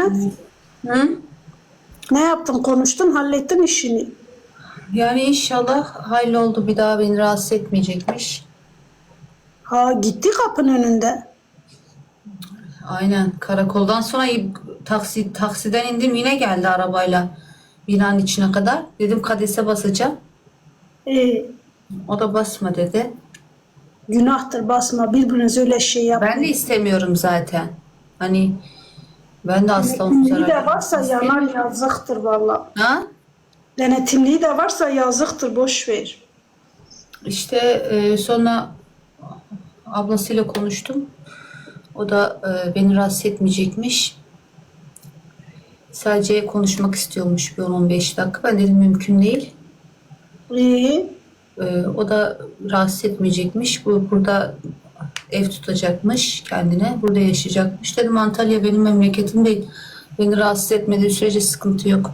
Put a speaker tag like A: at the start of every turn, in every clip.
A: kısmet.
B: Hı?
A: Ne yaptın? Konuştun, hallettin işini.
B: Yani inşallah halloldu bir daha beni rahatsız etmeyecekmiş.
A: Ha gitti kapının önünde.
B: Aynen karakoldan sonra taksi taksiden indim yine geldi arabayla binanın içine kadar. Dedim kadese basacağım.
A: Ee,
B: O da basma dedi.
A: günahtır basma. Birbirinize öyle şey yap.
B: Ben de istemiyorum zaten. Hani ben de asla onu
A: Denetimliği
B: zarar
A: de varsa yanar yazıktır valla.
B: Ha?
A: Denetimliği de varsa yazıktır boş ver.
B: İşte e, sonra ablasıyla konuştum. O da e, beni rahatsız etmeyecekmiş. Sadece konuşmak istiyormuş bir 10-15 dakika. Ben dedim mümkün değil.
A: Ee,
B: E, o da rahatsız etmeyecekmiş. Bu burada ev tutacakmış kendine. Burada yaşayacakmış. Dedim Antalya benim memleketim değil. Beni rahatsız etmediği sürece sıkıntı yok.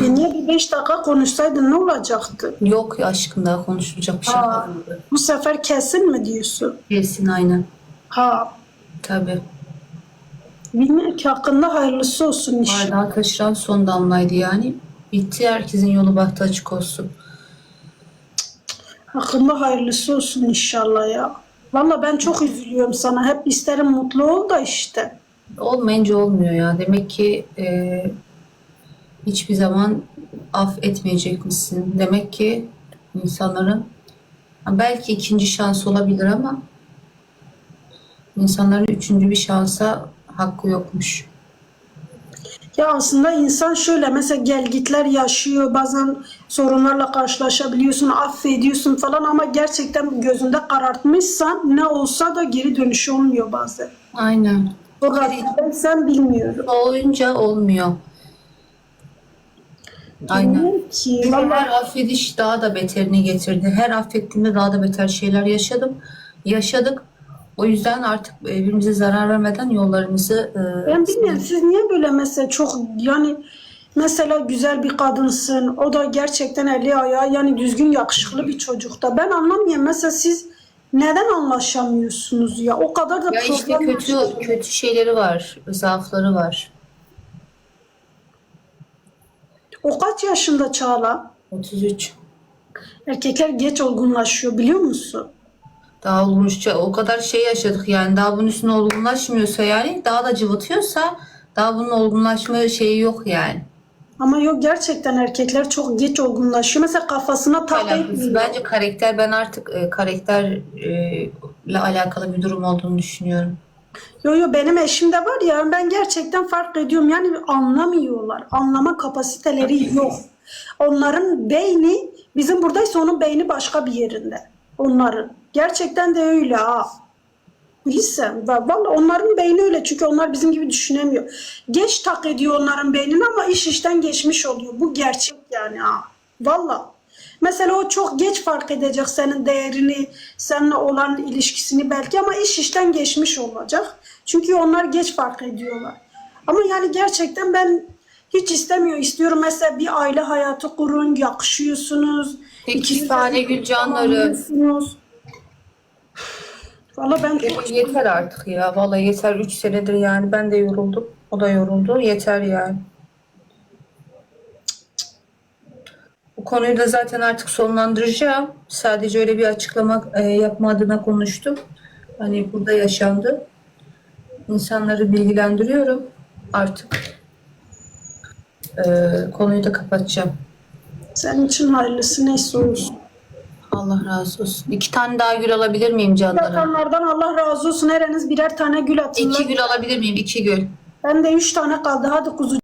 A: e niye bir beş dakika konuşsaydın ne olacaktı?
B: Yok ya aşkım daha konuşulacak bir şey
A: Aa.
B: kalmadı.
A: Bu sefer kesin mi diyorsun?
B: Kesin aynen.
A: Ha,
B: Tabii.
A: bilmiyorum ki hakkında hayırlısı olsun inşallah.
B: Bardağı taşıran son damlaydı yani. Bitti herkesin yolu bahtı açık olsun.
A: Hakkında hayırlısı olsun inşallah ya. Valla ben çok üzülüyorum sana. Hep isterim mutlu ol da işte.
B: Olmayınca olmuyor ya. Demek ki e, hiçbir zaman af etmeyecekmişsin. Demek ki insanların belki ikinci şans olabilir ama insanların üçüncü bir şansa hakkı yokmuş.
A: Ya aslında insan şöyle mesela gelgitler yaşıyor. Bazen sorunlarla karşılaşabiliyorsun, affediyorsun falan ama gerçekten gözünde karartmışsan ne olsa da geri dönüş olmuyor bazen.
B: Aynen.
A: O Rabbinden sen bilmiyorum.
B: Olunca olmuyor. Aynen.
A: Ki.
B: Her affediş daha da beterini getirdi. Her affettiğimde daha da beter şeyler yaşadım. Yaşadık. O yüzden artık birbirimize zarar vermeden yollarımızı e,
A: Ben bilmiyorum siz niye böyle mesela çok yani mesela güzel bir kadınsın o da gerçekten eli ayağı yani düzgün yakışıklı bir çocuk da ben anlamıyorum mesela siz neden anlaşamıyorsunuz ya o kadar da
B: ya işte kötü kötü şeyleri var, zaafları var.
A: O kaç yaşında Çağla?
B: 33.
A: Erkekler geç olgunlaşıyor biliyor musun?
B: Daha olgunlaşça o kadar şey yaşadık yani daha bunun üstüne olgunlaşmıyorsa yani daha da cıvıtıyorsa daha bunun olgunlaşma şeyi yok yani.
A: Ama yok gerçekten erkekler çok geç olgunlaşıyor. Mesela kafasına tak
B: Alakası.
A: etmiyor.
B: Bence karakter ben artık e, karakterle alakalı bir durum olduğunu düşünüyorum.
A: Yo yo benim eşim de var ya ben gerçekten fark ediyorum. Yani anlamıyorlar. Anlama kapasiteleri yok. Onların beyni bizim buradaysa onun beyni başka bir yerinde. Onların. Gerçekten de öyle ha. Bilirsen. va- Vallahi onların beyni öyle çünkü onlar bizim gibi düşünemiyor. Geç tak ediyor onların beynini ama iş işten geçmiş oluyor. Bu gerçek yani ha. Vallahi. Mesela o çok geç fark edecek senin değerini, seninle olan ilişkisini belki ama iş işten geçmiş olacak. Çünkü onlar geç fark ediyorlar. Ama yani gerçekten ben hiç istemiyor. İstiyorum mesela bir aile hayatı kurun, yakışıyorsunuz.
B: Peki
A: İkiniz
B: tane
A: de
B: gül canları.
A: tamamlıyorsunuz. Valla ben çok
B: Yeter artık ya. Vallahi yeter. 3 senedir yani ben de yoruldum. O da yoruldu. Yeter yani. Bu konuyu da zaten artık sonlandıracağım. Sadece öyle bir açıklama e, yapma adına konuştum. Hani burada yaşandı. İnsanları bilgilendiriyorum. Artık e, konuyu da kapatacağım.
A: senin için hayırlısı neyse olsun.
B: Allah razı olsun. İki tane daha gül alabilir miyim canlarım?
A: Yakanlardan Allah razı olsun. Hereniz birer tane gül atın.
B: İki gül alabilir miyim? İki gül.
A: Ben de üç tane kaldı. Hadi kuzu